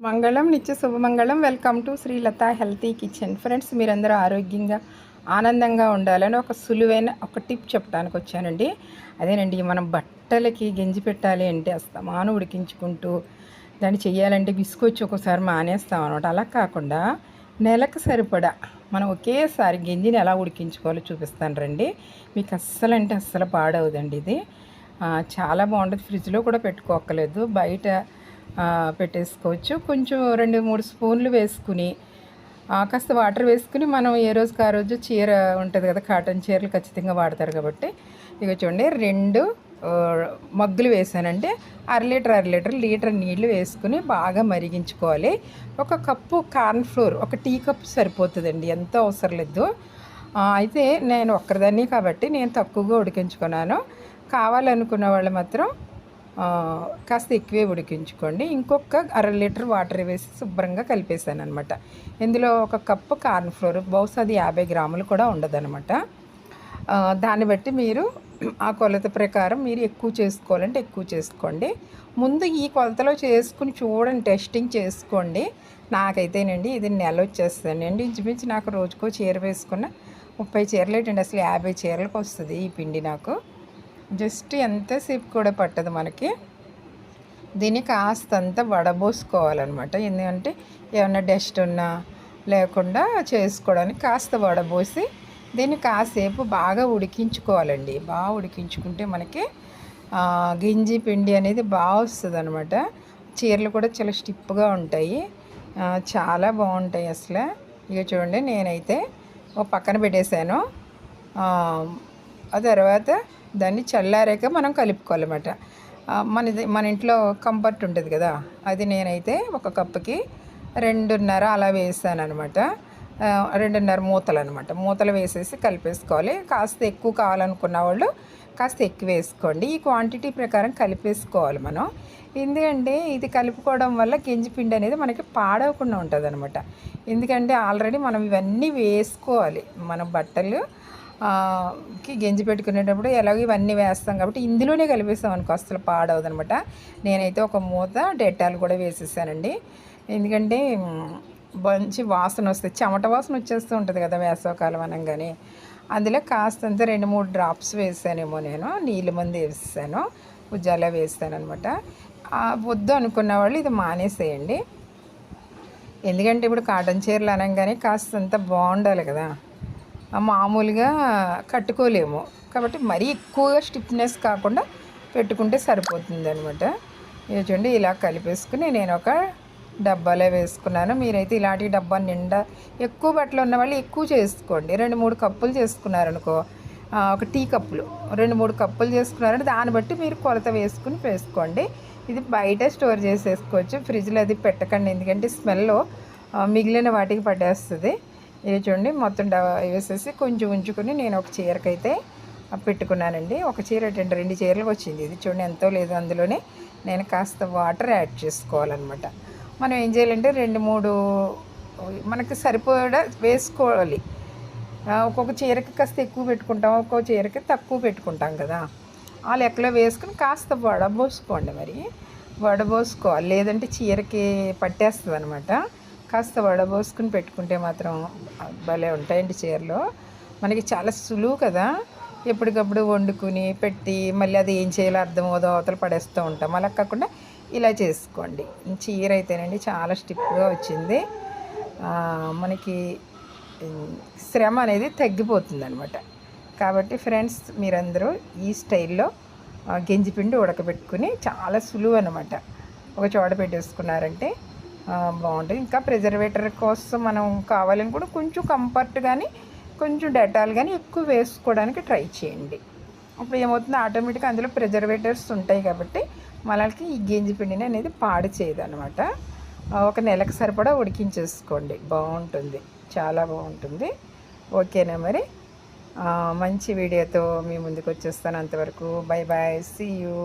మంగళం నిత్య శుభమంగళం. Welcome to Srilatha healthy kitchen friends మీరందరూ ఆరోగ్యంగా ఆనందంగా ఉండాలని ఒక సులువైన ఒక టిప్ చెప్పడానికి వచ్చానండి. అదేనండి మనం బట్టలకి గెంజి పెట్టాలి అంటే అస్తమాను ఉడికించుకుంటూ దాన్ని చెయ్యాలంటే బిస్కొచ్చి ఒకసారి మానేస్తాం అనమాట అలా కాకుండా నెలకు సరిపడా మనం ఒకేసారి గెంజిని ఎలా ఉడికించుకోవాలో చూపిస్తాను రండి. మీకు అస్సలు అంటే అస్సలు పాడవదండి ఇది. చాలా బాగుంటుంది. ఫ్రిడ్జ్లో కూడా పెట్టుకోక్కలేదు బయట పెట్టేసుకోవచ్చు. కొంచెం రెండు మూడు స్పూన్లు వేసుకుని కాస్త వాటర్ వేసుకుని మనం ఏ రోజుకి ఆ రోజు చీర ఉంటుంది కదా కాటన్ చీరలు ఖచ్చితంగా వాడతారు కాబట్టి. ఇక చూడండి రెండు మగ్గులు వేసానంటే అర లీటర్ అర లీటర్ లీటర్ నీళ్ళు వేసుకుని బాగా మరిగించుకోవాలి. ఒక కప్పు కార్న్ ఫ్లోర్ ఒక టీ కప్ సరిపోతుందండి ఎంతో అవసరం లేదు. అయితే నేను ఒక్కరిదాన్ని కాబట్టి నేను తక్కువగా ఉడికించుకున్నాను. కావాలనుకున్న వాళ్ళు మాత్రం కాస్త ఎక్కువే ఉడికించుకోండి. ఇంకొక అర లీటర్ వాటర్ వేసి శుభ్రంగా కలిపేసాను అనమాట ఇందులో ఒక కప్పు కార్న్ ఫ్లోర్ బహుశా అది యాభై గ్రాములు కూడా ఉండదనమాట దాన్ని బట్టి మీరు ఆ కొలత ప్రకారం మీరు ఎక్కువ చేసుకోవాలంటే ఎక్కువ చేసుకోండి. ముందు ఈ కొలతలో చేసుకుని చూడండి టెస్టింగ్ చేసుకోండి. నాకైతేనండి ఇది నెల వచ్చేస్తానండి ఇంచుమించు నాకు రోజుకో చీర వేసుకున్న ముప్పై చీరలు ఏంటండి అసలు యాభై చీరలకు వస్తుంది ఈ పిండి నాకు. జస్ట్ ఎంతసేపు కూడా పట్టదు మనకి. దీన్ని కాస్తంత వడబోసుకోవాలన్నమాట. ఎందుకంటే ఏమన్నా డస్ట్ ఉన్నా లేకుండా చేసుకోవడానికి కాస్త వడబోసి దీన్ని కాసేపు బాగా ఉడికించుకోవాలండి. బాగా ఉడికించుకుంటే మనకి గింజి పిండి అనేది బాగా వస్తుంది అనమాట చీరలు కూడా చాలా స్టిప్గా ఉంటాయి. చాలా బాగుంటాయి అసలు. ఇక చూడండి నేనైతే ఓ పక్కన పెట్టేశాను. ఆ తర్వాత దాన్ని చల్లారాక మనం కలుపుకోవాలన్నమాట. మన మనది మన ఇంట్లో కంఫర్ట్ ఉంటుంది కదా అది నేనైతే ఒక కప్పుకి రెండున్నర అలా వేసాను అనమాట రెండున్నర మూతలు అనమాట మూతలు వేసేసి కలిపేసుకోవాలి. కాస్త ఎక్కువ కావాలనుకున్న వాళ్ళు కాస్త ఎక్కువ వేసుకోండి. ఈ క్వాంటిటీ ప్రకారం కలిపేసుకోవాలి మనం. ఎందుకంటే ఇది కలుపుకోవడం వల్ల గింజి పిండి అనేది మనకి పాడవకుండా ఉంటుంది అనమాట ఎందుకంటే ఆల్రెడీ మనం ఇవన్నీ వేసుకోవాలి. మన బట్టలు కి గెంజి పెట్టుకునేటప్పుడు ఎలాగో ఇవన్నీ వేస్తాం కాబట్టి ఇందులోనే కలిపేస్తాం అనుకో అసలు పాడవదనమాట. నేనైతే ఒక మూత డెట్టాలు కూడా వేసేసానండి. ఎందుకంటే మంచి వాసన వస్తుంది చెమట వాసన వచ్చేస్తూ ఉంటుంది కదా వేసవకాలం అనగానే. అందులో కాస్తంత రెండు మూడు డ్రాప్స్ వేసానేమో నేను నీళ్ళు మంది వేసాను ఉజ్జాలా వేస్తాను అనమాట వద్దు అనుకున్న వాళ్ళు ఇది మానేసేయండి. ఎందుకంటే ఇప్పుడు కాటన్ చీరలు అనగానే కాస్తంత బాగుండాలి కదా. మామూలుగా కట్టుకోలేము. కాబట్టి మరీ ఎక్కువగా స్టిఫ్నెస్ కాకుండా పెట్టుకుంటే సరిపోతుంది అనమాట చూడండి ఇలా కలిపేసుకుని నేను ఒక డబ్బాలో వేసుకున్నాను. మీరైతే ఇలాంటి డబ్బా నిండా ఎక్కువ బట్టలు ఉన్న వాళ్ళు ఎక్కువ చేసుకోండి. రెండు మూడు కప్పులు చేసుకున్నారనుకో ఒక టీ కప్పులు రెండు మూడు కప్పులు చేసుకున్నారంటే దాన్ని బట్టి మీరు కొలత వేసుకుని వేసుకోండి. ఇది బయట స్టోర్ చేసేసుకోవచ్చు. ఫ్రిడ్జ్లో అది పెట్టకండి. ఎందుకంటే స్మెల్ మిగిలిన వాటికి పట్టేస్తుంది. ఇది చూడండి మొత్తం డ వేసేసి కొంచెం ఉంచుకొని నేను ఒక చీరకైతే పెట్టుకున్నానండి. ఒక చీర ఏంటంటే రెండు చీరలకు వచ్చింది. ఇది చూడండి ఎంతో లేదు అందులోనే. నేను కాస్త వాటర్ యాడ్ చేసుకోవాలన్నమాట. మనం ఏం చేయాలంటే రెండు మూడు మనకి సరిపడా వేసుకోవాలి. ఒక్కొక్క చీరకి కాస్త ఎక్కువ పెట్టుకుంటాం ఒక్కొక్క చీరకి తక్కువ పెట్టుకుంటాం కదా. ఆ లెక్కలో వేసుకుని కాస్త వడబోసుకోండి మరి. వడబోసుకోవాలి. లేదంటే చీరకి పట్టేస్తుంది అనమాట కాస్త వడబోసుకుని పెట్టుకుంటే మాత్రం భలే ఉంటాయండి చీరలో. మనకి చాలా సులువు కదా. ఎప్పటికప్పుడు వండుకుని పెట్టి మళ్ళీ అది ఏం చేయాలో అర్థం అవుదో అవతల పడేస్తూ ఉంటాం. అలా కాకుండా ఇలా చేసుకోండి. చీర అయితేనండి చాలా స్టిప్గా వచ్చింది. మనకి శ్రమ అనేది తగ్గిపోతుంది అనమాట కాబట్టి ఫ్రెండ్స్ మీరందరూ ఈ స్టైల్లో గింజిపిండి ఉడకబెట్టుకుని చాలా సులువు అనమాట ఒక చోట పెట్టేసుకున్నారంటే బాగుంటుంది ఇంకా ప్రిజర్వేటర్ కోసం మనం కావాలని కూడా కొంచెం కంఫర్ట్ కానీ కొంచెం డెటాల్ కానీ ఎక్కువ వేసుకోవడానికి ట్రై చేయండి. అప్పుడు ఏమవుతుంది? ఆటోమేటిక్గా అందులో ప్రిజర్వేటర్స్ ఉంటాయి కాబట్టి మనకి ఈ గింజ పిండిని అనేది పాడు చేయదనమాట ఒక నెలకు సరిపడా ఉడికించేసుకోండి. బాగుంటుంది. చాలా బాగుంటుంది. ఓకేనా మరి? మంచి వీడియోతో మీ ముందుకు వచ్చేస్తాను అంతవరకు. Bye bye see you